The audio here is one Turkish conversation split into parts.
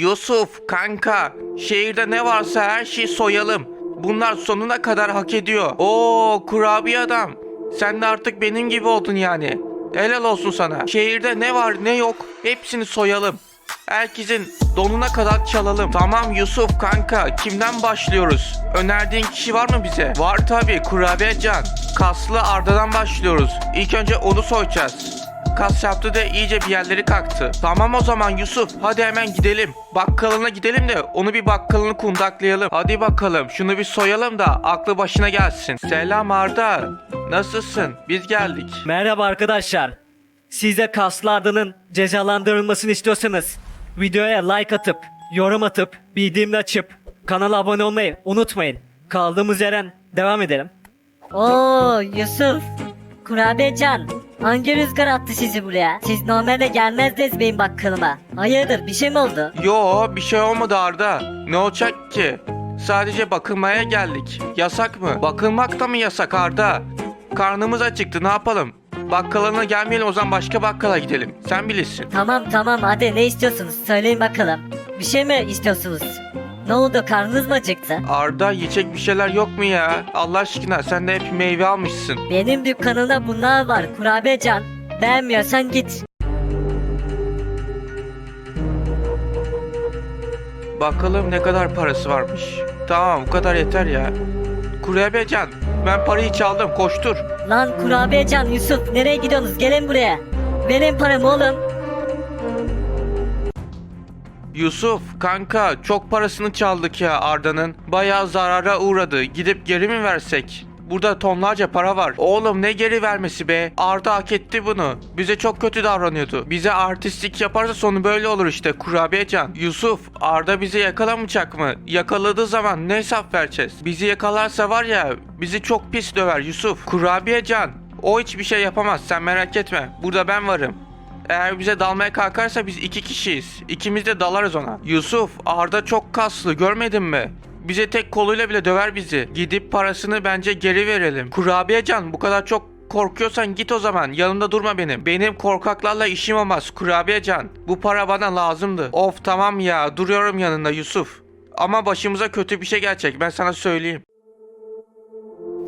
Yusuf kanka şehirde ne varsa her şeyi soyalım. Bunlar sonuna kadar hak ediyor. Oo kurabiye adam. Sen de artık benim gibi oldun yani. Helal olsun sana. Şehirde ne var ne yok hepsini soyalım. Herkesin donuna kadar çalalım. Tamam Yusuf kanka kimden başlıyoruz? Önerdiğin kişi var mı bize? Var tabi kurabiye can. Kaslı Arda'dan başlıyoruz. İlk önce onu soyacağız. Kas yaptı da iyice bir yerleri kalktı. Tamam o zaman Yusuf hadi hemen gidelim. Bakkalına gidelim de onu bir bakkalını kundaklayalım. Hadi bakalım şunu bir soyalım da aklı başına gelsin. Selam Arda. Nasılsın? Biz geldik. Merhaba arkadaşlar. Size kaslı Arda'nın cezalandırılmasını istiyorsanız videoya like atıp, yorum atıp, bildirimleri açıp kanala abone olmayı unutmayın. Kaldığımız yerden devam edelim. Oo Yusuf. Kurabiyecan. Hangi rüzgar attı sizi buraya? Siz normalde gelmezdiniz benim bakkalıma. Hayırdır bir şey mi oldu? Yo bir şey olmadı Arda. Ne olacak ki? Sadece bakılmaya geldik. Yasak mı? Bakılmak da mı yasak Arda? Karnımız acıktı ne yapalım? Bakkalına gelmeyelim o zaman başka bakkala gidelim. Sen bilirsin. Tamam tamam hadi ne istiyorsunuz söyleyin bakalım. Bir şey mi istiyorsunuz? Ne oldu karnınız mı acıktı? Arda yiyecek bir şeyler yok mu ya? Allah aşkına sen de hep meyve almışsın. Benim dükkanımda bunlar var kurabiyecan. Beğenmiyorsan git. Bakalım ne kadar parası varmış. Tamam bu kadar yeter ya. Kurabiyecan ben parayı çaldım koştur. Lan kurabiyecan Yusuf nereye gidiyorsunuz gelin buraya. Verin paramı oğlum. Yusuf kanka çok parasını çaldık ya Arda'nın. Bayağı zarara uğradı. Gidip geri mi versek? Burada tonlarca para var. Oğlum ne geri vermesi be? Arda hak etti bunu. Bize çok kötü davranıyordu. Bize artistlik yaparsa sonu böyle olur işte kurabiyecan. Yusuf Arda bizi yakalamayacak mı? Yakaladığı zaman ne hesap vereceğiz? Bizi yakalarsa var ya bizi çok pis döver Yusuf. Kurabiyecan. O hiçbir şey yapamaz sen merak etme. Burada ben varım. Eğer bize dalmaya kalkarsa biz iki kişiyiz. İkimiz de dalarız ona. Yusuf, Arda çok kaslı görmedin mi? Bize tek koluyla bile döver bizi. Gidip parasını bence geri verelim. Kurabiyecan bu kadar çok korkuyorsan git o zaman. Yanımda durma benim. Benim korkaklarla işim olmaz Kurabiyecan. Bu para bana lazımdı. Of tamam ya duruyorum yanında Yusuf. Ama başımıza kötü bir şey gelecek ben sana söyleyeyim.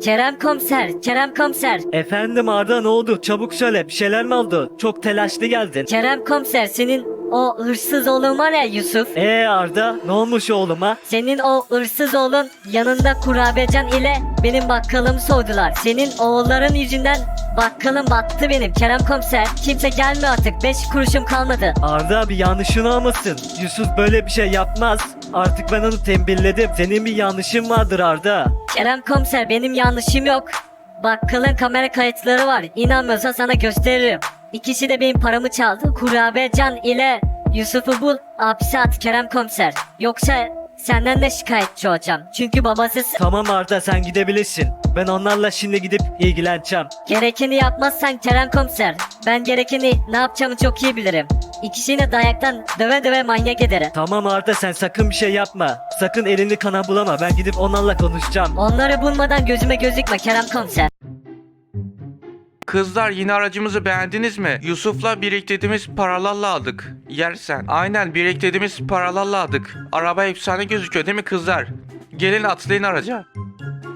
Kerem komiser, Kerem komiser. Efendim Arda ne oldu? Çabuk söyle bir şeyler mi oldu? Çok telaşlı geldin. Kerem komiser senin o hırsız oğlun var ya Yusuf. Ee Arda ne olmuş oğluma? Senin o hırsız oğlun yanında kurabiyecan ile benim bakkalımı soydular. Senin oğulların yüzünden bakkalım battı benim Kerem komiser. Kimse gelmiyor artık 5 kuruşum kalmadı. Arda bir yanlışını almasın. Yusuf böyle bir şey yapmaz. Artık ben onu tembihledim. Senin bir yanlışın vardır Arda. Kerem komiser benim yanlışım yok. Bakkalın kamera kayıtları var. İnanmıyorsan sana gösteririm. İkisi de benim paramı çaldı. Kurabiyecan ile Yusuf'u bul hapse at Kerem komiser. Yoksa senden de şikayetçi olacağım. Çünkü babası Tamam Arda sen gidebilirsin. Ben onlarla şimdi gidip ilgileneceğim. Gerekeni yapmazsan Kerem komiser. Ben gerekeni ne yapacağımı çok iyi bilirim. İkisini dayaktan döve döve manyak ederim. Tamam Arda sen sakın bir şey yapma. Sakın elini kana bulama. Ben gidip onlarla konuşacağım. Onları bulmadan gözüme gözükme Kerem komiser. Kızlar yine aracımızı beğendiniz mi? Yusuf'la biriktirdiğimiz paralarla aldık. Yersen. Aynen biriktirdiğimiz paralarla aldık. Araba efsane gözüküyor değil mi kızlar? Gelin atlayın araca.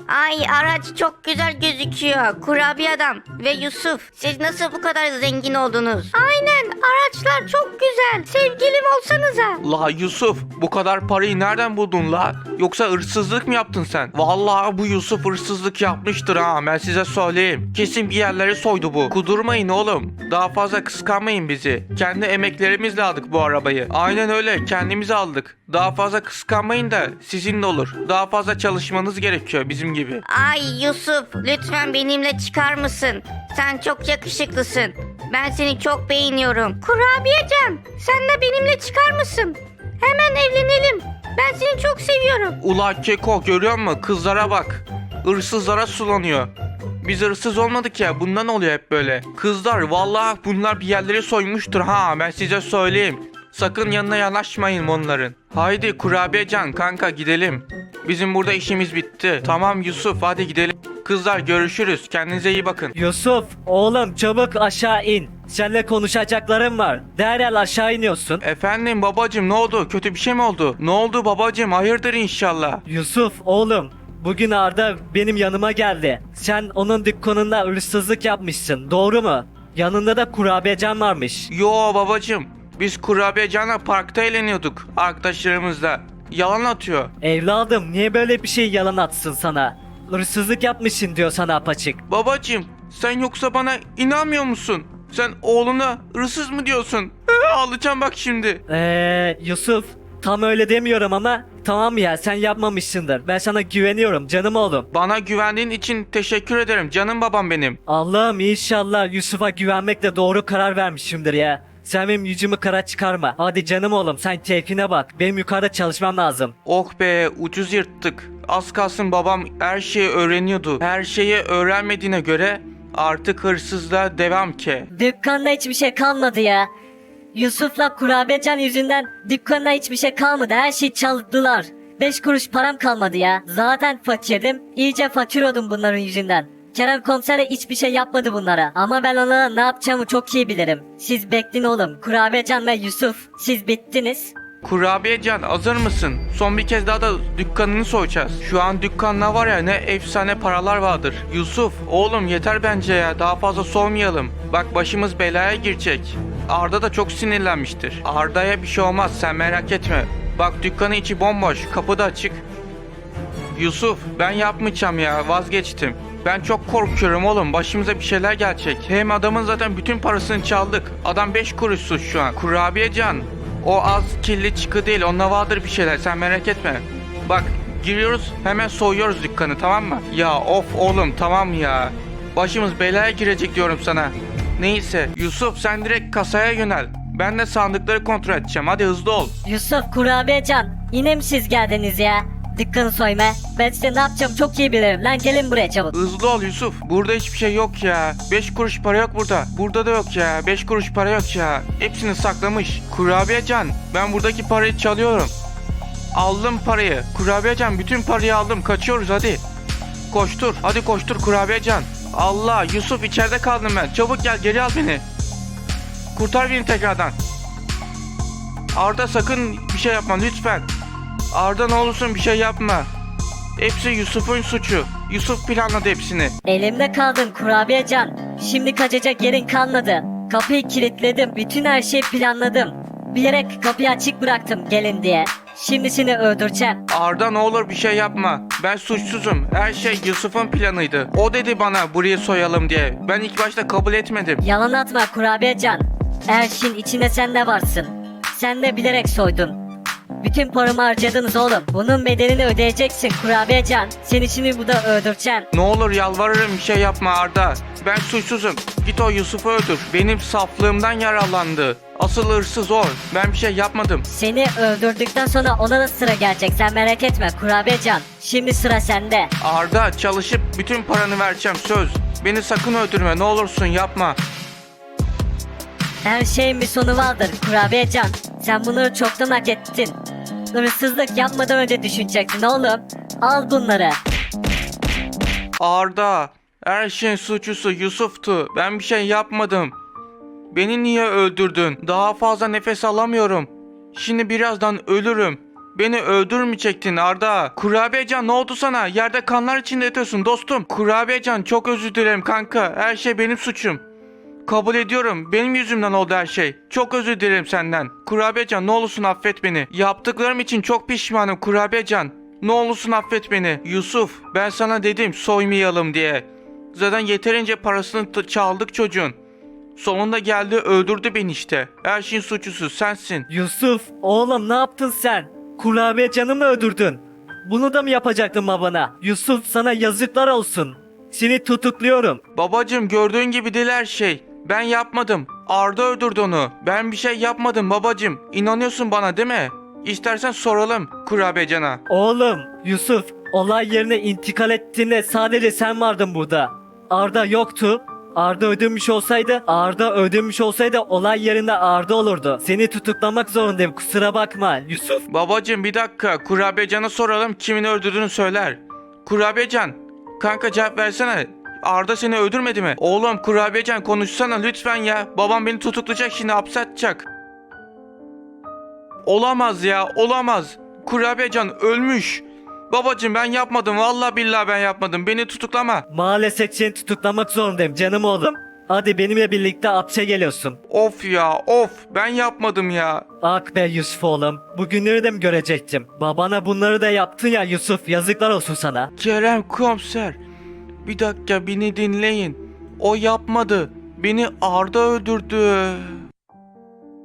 Ay araç çok güzel gözüküyor. Kurabiye adam ve Yusuf. Siz nasıl bu kadar zengin oldunuz? Aynen araçlar çok güzel. Sevgilim olsanıza. La Yusuf bu kadar parayı nereden buldun la? Yoksa hırsızlık mı yaptın sen? Vallahi bu Yusuf hırsızlık yapmıştır ha ben size söyleyeyim. Kesin bir yerleri soydu bu. Kudurmayın oğlum. Daha fazla kıskanmayın bizi. Kendi emeklerimizle aldık bu arabayı. Aynen öyle kendimiz aldık. Daha fazla kıskanmayın da sizin de olur. Daha fazla çalışmanız gerekiyor bizim gibi. Ay Yusuf lütfen benimle çıkar mısın? Sen çok yakışıklısın. Ben seni çok beğeniyorum. Kurabiyecem sen de benimle çıkar mısın? Hemen evlenelim. Ben seni çok seviyorum. Ula Keko görüyor musun? Kızlara bak. Hırsızlara sulanıyor. Biz hırsız olmadık ya bundan oluyor hep böyle. Kızlar vallahi bunlar bir yerleri soymuştur ha ben size söyleyeyim. Sakın yanına yanaşmayın onların. Haydi kurabiyecan kanka gidelim. Bizim burada işimiz bitti. Tamam Yusuf hadi gidelim. Kızlar görüşürüz. Kendinize iyi bakın. Yusuf oğlum çabuk aşağı in. Seninle konuşacaklarım var. Derhal aşağı iniyorsun. Efendim babacım ne oldu? Kötü bir şey mi oldu? Ne oldu babacım? Hayırdır inşallah. Yusuf oğlum bugün Arda benim yanıma geldi. Sen onun dükkanında hırsızlık yapmışsın doğru mu? Yanında da kurabiyecan varmış. Yo babacım. Biz kurabiyecanla parkta eğleniyorduk arkadaşlarımızla. Yalan atıyor. Evladım niye böyle bir şey yalan atsın sana? Hırsızlık yapmışsın diyor sana apaçık. Babacım sen yoksa bana inanmıyor musun? Sen oğluna hırsız mı diyorsun? Ağlayacağım bak şimdi. Eee Yusuf tam öyle demiyorum ama tamam ya sen yapmamışsındır. Ben sana güveniyorum canım oğlum. Bana güvendiğin için teşekkür ederim canım babam benim. Allah'ım inşallah Yusuf'a güvenmekle doğru karar vermişimdir ya. Sen benim yüzümü kara çıkarma. Hadi canım oğlum sen keyfine bak. Benim yukarıda çalışmam lazım. Oh be ucuz yırttık. Az kalsın babam her şeyi öğreniyordu. Her şeyi öğrenmediğine göre artık hırsızlığa devam ki. Dükkanda hiçbir şey kalmadı ya. Yusuf'la kurabiyecan yüzünden dükkanda hiçbir şey kalmadı. Her şeyi çaldılar. 5 kuruş param kalmadı ya. Zaten fakirdim. İyice fakir oldum bunların yüzünden. Kerem komiser hiçbir şey yapmadı bunlara. Ama ben ona ne yapacağımı çok iyi bilirim. Siz bekleyin oğlum. Kurabiyecan ve Yusuf. Siz bittiniz. Kurabiyecan hazır mısın? Son bir kez daha da dükkanını soyacağız. Şu an dükkanda var ya ne efsane paralar vardır. Yusuf oğlum yeter bence ya daha fazla soymayalım. Bak başımız belaya girecek. Arda da çok sinirlenmiştir. Arda'ya bir şey olmaz sen merak etme. Bak dükkanın içi bomboş kapı da açık. Yusuf ben yapmayacağım ya vazgeçtim. Ben çok korkuyorum oğlum başımıza bir şeyler gelecek. Hem adamın zaten bütün parasını çaldık. Adam 5 kuruşsuz şu an. Kurabiyecan. O az kirli çıkı değil onunla vardır bir şeyler sen merak etme. Bak giriyoruz hemen soyuyoruz dükkanı tamam mı? Ya of oğlum tamam ya. Başımız belaya girecek diyorum sana. Neyse Yusuf sen direkt kasaya yönel. Ben de sandıkları kontrol edeceğim hadi hızlı ol. Yusuf kurabiyecan. Yine mi siz geldiniz ya? Dükkanı soyma. Ben size ne yapacağım çok iyi bilirim. Lan gelin buraya çabuk. Hızlı ol Yusuf. Burada hiçbir şey yok ya. 5 kuruş para yok burada. Burada da yok ya. 5 kuruş para yok ya. Hepsini saklamış. Kurabiyecan ben buradaki parayı çalıyorum. Aldım parayı. Kurabiyecan bütün parayı aldım. Kaçıyoruz hadi. Koştur. Hadi koştur Kurabiyecan. Allah Yusuf içeride kaldım ben. Çabuk gel geri al beni. Kurtar beni tekrardan. Arda sakın bir şey yapma lütfen. Arda ne olursun bir şey yapma. Hepsi Yusuf'un suçu. Yusuf planladı hepsini. Elimde kaldın kurabiyecan. Şimdi kaçacak yerin kalmadı. Kapıyı kilitledim. Bütün her şeyi planladım. Bilerek kapıyı açık bıraktım gelin diye. Şimdi seni öldüreceğim. Arda ne olur bir şey yapma. Ben suçsuzum. Her şey Yusuf'un planıydı. O dedi bana burayı soyalım diye. Ben ilk başta kabul etmedim. Yalan atma kurabiyecan. Her şeyin içinde sen de varsın. Sen de bilerek soydun. Bütün paramı harcadınız oğlum. Bunun bedelini ödeyeceksin kurabiyecan. Seni şimdi burada öldüreceğim. Ne olur yalvarırım bir şey yapma Arda. Ben suçsuzum. Git o Yusuf'u öldür. Benim saflığımdan yaralandı. Asıl hırsız o. Ben bir şey yapmadım. Seni öldürdükten sonra ona da sıra gelecek. Sen merak etme kurabiyecan. Şimdi sıra sende. Arda çalışıp bütün paranı vereceğim söz. Beni sakın öldürme ne olursun yapma. Her şeyin bir sonu vardır kurabiyecan. Sen bunları çoktan hak ettin. Hırsızlık yapmadan önce düşüneceksin oğlum. Al bunları. Arda, her şeyin suçlusu Yusuf'tu. Ben bir şey yapmadım. Beni niye öldürdün? Daha fazla nefes alamıyorum. Şimdi birazdan ölürüm. Beni öldürmeyecektin Arda. Kurabiyecan ne oldu sana? Yerde kanlar içinde yatıyorsun dostum. Kurabiyecan çok özür dilerim kanka. Her şey benim suçum. Kabul ediyorum. Benim yüzümden oldu her şey. Çok özür dilerim senden. Kurabiyecan ne olursun affet beni. Yaptıklarım için çok pişmanım Kurabiyecan. Ne olursun affet beni. Yusuf ben sana dedim soymayalım diye. Zaten yeterince parasını çaldık çocuğun. Sonunda geldi öldürdü beni işte. Her şeyin suçlusu sensin. Yusuf oğlum ne yaptın sen? Kurabiye canımı öldürdün. Bunu da mı yapacaktın babana? Yusuf sana yazıklar olsun. Seni tutukluyorum. Babacım gördüğün gibi değil her şey. Ben yapmadım. Arda öldürdü onu. Ben bir şey yapmadım babacım. İnanıyorsun bana değil mi? İstersen soralım Kurabiyecan'a. Oğlum Yusuf olay yerine intikal ettiğinde sadece sen vardın burada. Arda yoktu. Arda öldürmüş olsaydı, Arda öldürmüş olsaydı olay yerinde Arda olurdu. Seni tutuklamak zorundayım kusura bakma Yusuf. Babacım bir dakika kurabiyecan'a soralım kimin öldürdüğünü söyler. Kurabiyecan kanka cevap versene. Arda seni öldürmedi mi? Oğlum kurabiyecan konuşsana lütfen ya. Babam beni tutuklayacak şimdi hapse atacak. Olamaz ya olamaz. Kurabiyecan ölmüş. Babacım ben yapmadım vallahi billahi ben yapmadım. Beni tutuklama. Maalesef seni tutuklamak zorundayım canım oğlum. Hadi benimle birlikte hapse geliyorsun. Of ya of ben yapmadım ya. Ak be Yusuf oğlum. Bugünleri de mi görecektim? Babana bunları da yaptın ya Yusuf yazıklar olsun sana. Kerem komiser. Bir dakika beni dinleyin. O yapmadı. Beni Arda öldürdü.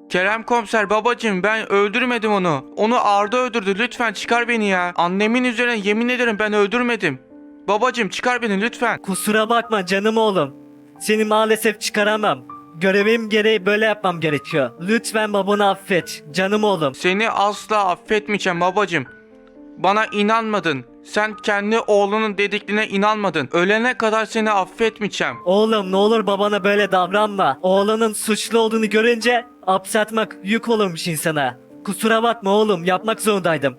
Kerem komiser babacım ben öldürmedim onu. Onu Arda öldürdü lütfen çıkar beni ya. Annemin üzerine yemin ederim ben öldürmedim. Babacım çıkar beni lütfen. Kusura bakma canım oğlum. Seni maalesef çıkaramam. Görevim gereği böyle yapmam gerekiyor. Lütfen babanı affet. Canım oğlum. Seni asla affetmeyeceğim babacım. Bana inanmadın. Sen kendi oğlunun dediklerine inanmadın. Ölene kadar seni affetmeyeceğim. Oğlum ne olur babana böyle davranma. Oğlanın suçlu olduğunu görünce hapse atmak yük olurmuş insana. Kusura bakma oğlum yapmak zorundaydım.